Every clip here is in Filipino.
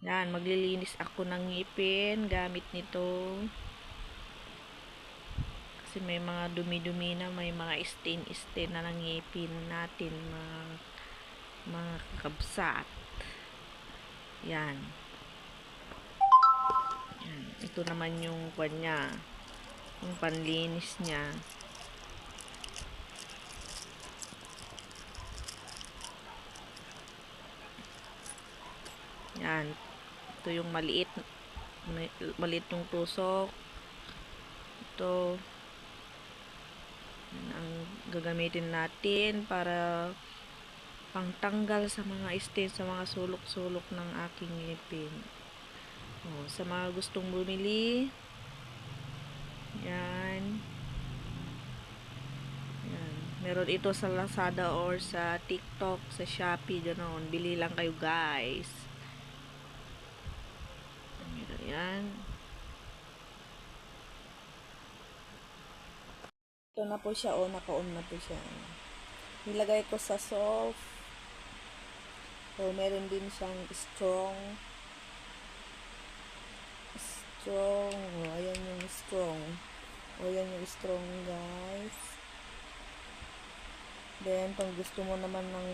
Yan, maglilinis ako ng ngipin gamit nito. Kasi may mga dumi-dumi na, may mga stain-stain na ng ngipin natin, mga, mga kabsat. Yan. Yan. Ito naman yung kwan niya. Yung panlinis niya. Yan. Ito yung maliit. Maliit yung tusok. Ito. Ang gagamitin natin para pangtanggal sa mga stain, sa mga sulok-sulok ng aking ngipin. Oh, sa mga gustong bumili, yan. Yan. Meron ito sa Lazada or sa TikTok, sa Shopee, ganoon. Bili lang kayo guys. Yan. Ito na po siya, oh, naka-on na po siya. Nilagay ko sa soft. So, meron din siyang strong. Strong. Oh, ayan yung strong. O, ayan yung strong, guys. Then, pag gusto mo naman ng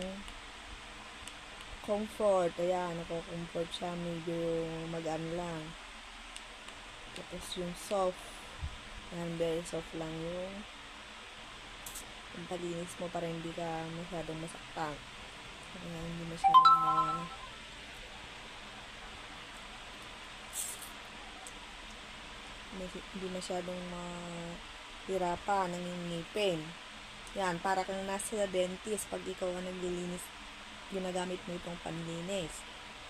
comfort, ayan, nako-comfort siya, medyo magaan lang. Tapos yung soft, ayan, very soft lang yung pagpalinis mo para hindi ka masyadong masaktan. Kaya hindi masyadong ma... Hindi masyadong mahirapan ng ngipin. Yan, para kang nasa dentist pag ikaw ang naglilinis, ginagamit mo itong panlinis.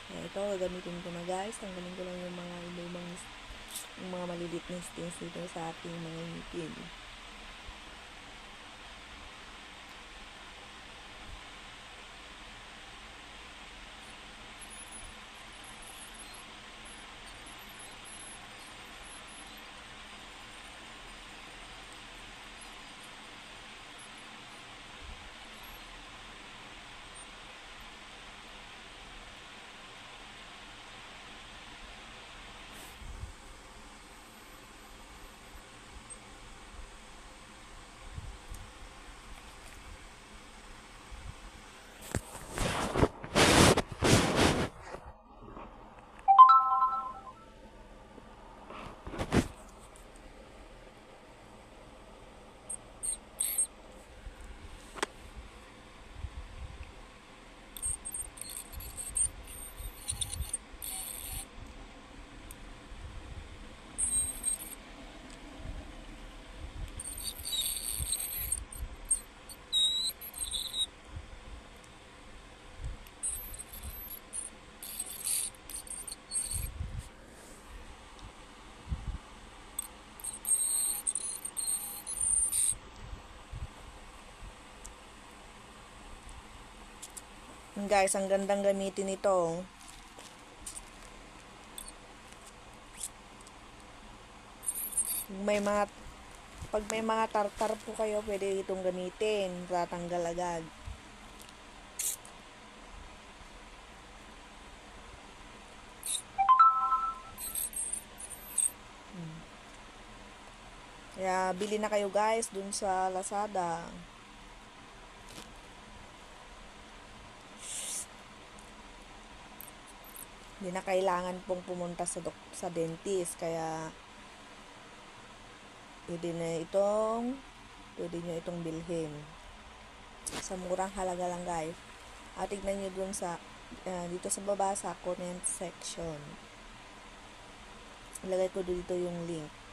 Kaya ito, gagamitin ko na guys. Tanggalin ko lang yung mga iba-ibang yung mga malilit na stains dito sa ating mga ngipin. Guys, ang gandang gamitin ito. May mga pag may mga tartar po kayo, pwede itong gamitin. Tatanggal agad. Hmm. Kaya bili na kayo guys dun sa Lazada. Hindi na kailangan pong pumunta sa dok sa dentist kaya pwede na itong pwede nyo itong bilhin. Sa murang halaga lang guys. At tignan nyo dun sa ah, dito sa baba sa comment section. Ilagay ko dito yung link